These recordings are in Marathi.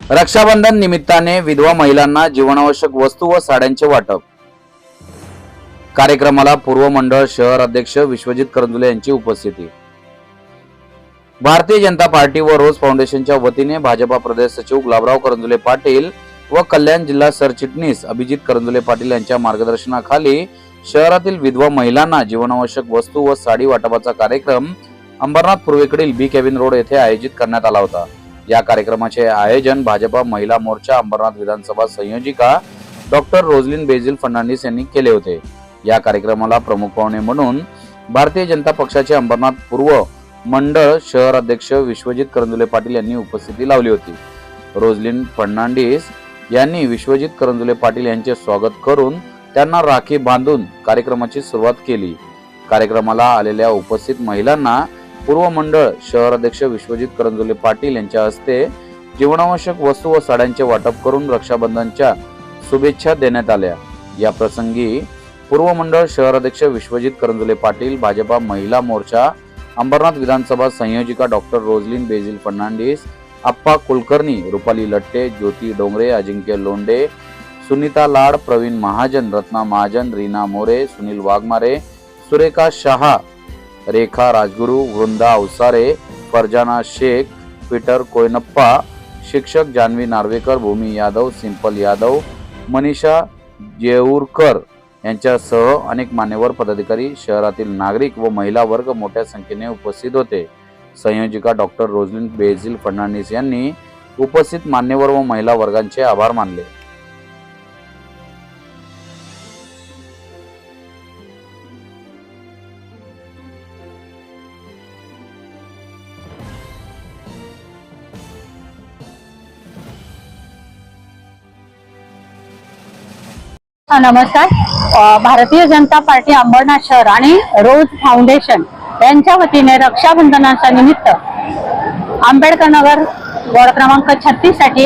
रक्षाबंधन निमित्ताने विधवा महिलांना जीवनावश्यक वस्तू व साड्यांचे वाटप. कार्यक्रमाला पूर्व मंडळ शहर अध्यक्ष विश्वजित करंजुले यांची उपस्थिती. भारतीय जनता पार्टी व रोज फाउंडेशनच्या वतीने भाजपा प्रदेश सचिव गुलाबराव करंजुले पाटील व कल्याण जिल्हा सरचिटणीस अभिजित करंजुले पाटील यांच्या मार्गदर्शनाखाली शहरातील विधवा महिलांना जीवनावश्यक वस्तू व साडी वाटपाचा कार्यक्रम अंबरनाथ पूर्वेकडील बी केविन रोड येथे आयोजित करण्यात आला होता. या कार्यक्रमाचे आयोजन भाजपा महिला मोर्चा अंबरनाथ विधानसभा संयोजिका डॉक्टर रोजलिन बेझिल फर्नांडिस यांनी केले होते. या कार्यक्रमाला प्रमुख पाहुणे म्हणून भारतीय जनता पक्षाचे अंबरनाथ पूर्व मंडळ शहर अध्यक्ष विश्वजित करंजुले पाटील यांनी उपस्थिती लावली होती. रोजलिन फर्नांडिस यांनी विश्वजित करंजुले पाटील यांचे स्वागत करून त्यांना राखी बांधून कार्यक्रमाची सुरुवात केली. कार्यक्रमाला आलेल्या उपस्थित महिलांना पूर्व मंडळ शहर अध्यक्ष विश्वजित करंजुले पाटील यांच्या हस्ते जीवनावश्यक वस्तू व साड्यांचे वाटप करून रक्षाबंधनच्या शुभेच्छा देण्यात आल्या. या प्रसंगी पूर्व मंडळ शहर अध्यक्ष विश्वजित करंजुले पाटील भाजपा महिला मोर्चा अंबरनाथ विधानसभा संयोजिका doctor Rosalin Basil Fernandes Appa Kulkarni Rupali Latte Jyoti Dongre Ajinkya Londhe Sunita Lad Pravin Mahajan Ratna Mahajan Reena More Sunil Waghmare Surekha Shah Rekha Rajguru Vrinda Awsare Farzana Shaikh Peter Koyanappa शिक्षक जान्हवी नार्वेकर भूमी यादव सिंपल यादव मनीषा जेऊरकर यांच्यासह अनेक मान्यवर पदाधिकारी शहरातील नागरिक व महिला वर्ग मोठ्या संख्येने उपस्थित होते. संयोजिका डॉक्टर रोजलिन बेझिल फडणवीस यांनी उपस्थित मान्यवर व महिला वर्गांचे आभार मानले. नमस्कार. भारतीय जनता पार्टी अंबरनाथ शहर आणि रोज फाउंडेशन यांच्या वतीने रक्षाबंधनाच्या निमित्त आंबेडकर नगर वॉर्ड क्रमांक छत्तीससाठी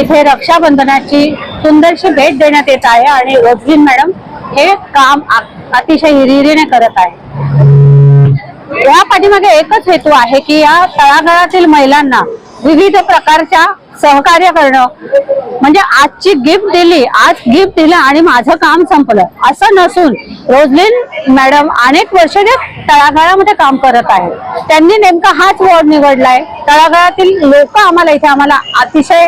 इथे रक्षाबंधनाची सुंदरशी भेट देण्यात येत आहे आणि रोजलीन मॅडम हे काम अतिशय हिरिरीने करत आहे या पाठीमागे एकच हेतू आहे की या तळागाळातील महिलांना विविध प्रकारच्या सहकार्य करणं म्हणजे आजची गिफ्ट दिली आज गिफ्ट दिलं आणि माझं काम संपलं. असं नसून रोजलीन मॅडम अनेक वर्ष ते तळागाळामध्ये काम करत आहे त्यांनी नेमका हाच वॉर्ड निवडलाय. तळागाळातील लोक आम्हाला इथे आम्हाला अतिशय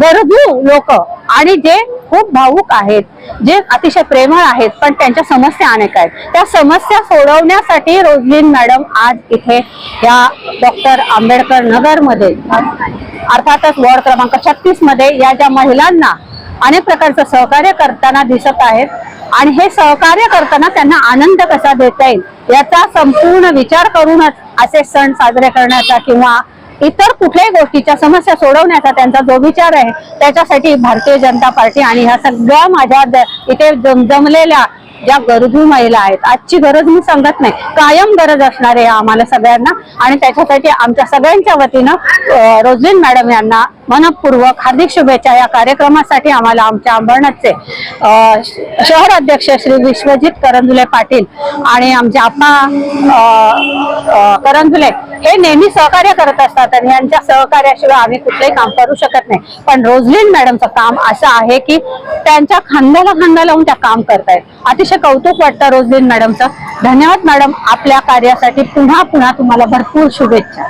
गरजू लोक आणि जे खूप भावूक आहेत जे अतिशय प्रेमळ आहेत पण त्यांच्या समस्या अनेक आहेत. त्या समस्या सोडवण्यासाठी रोजलीन मॅडम आज इथे या डॉक्टर आंबेडकर नगरमध्ये अर्थातच वॉर्ड क्रमांक छत्तीसमध्ये या ज्या महिलांना अनेक प्रकारचं सहकार्य करताना दिसत आहेत आणि हे सहकार्य करताना त्यांना आनंद कसा देता येईल याचा संपूर्ण विचार करूनच असे सण साजरे करण्याचा किंवा इतर कुठल्याही गोष्टीच्या समस्या सोडवण्याचा त्यांचा जो विचार आहे त्याच्यासाठी भारतीय जनता पार्टी आणि ह्या सगळ्या माझ्या द- इथे जमजमलेल्या ज्या गरजू महिला आहेत आजची गरज मी सांगत नाही. कायम गरज असणार आहे आम्हाला सगळ्यांना आणि त्याच्यासाठी आमच्या सगळ्यांच्या वतीनं रोजलीन मॅडम यांना मनपूर्वक हार्दिक शुभेच्छा या कार्यक्रमासाठी आम्हाला आमच्या अंबरनाथचे शहर अध्यक्ष श्री विश्वजित करंजुले पाटील आणि आमचे आप्पा करंजुले हे नेहमी सहकार्य करत असतात आणि यांच्या सहकार्याशिवाय आम्ही कुठलंही काम करू शकत नाही. पण रोजलीन मॅडमचं काम असं आहे की त्यांच्या खांद्याला खांदा लावून त्या काम करतायत. अतिशय कौतुक वाटतं रोजलीन मॅडमचं. धन्यवाद मॅडम आपल्या कार्यासाठी पुन्हा पुन्हा तुम्हाला भरपूर शुभेच्छा.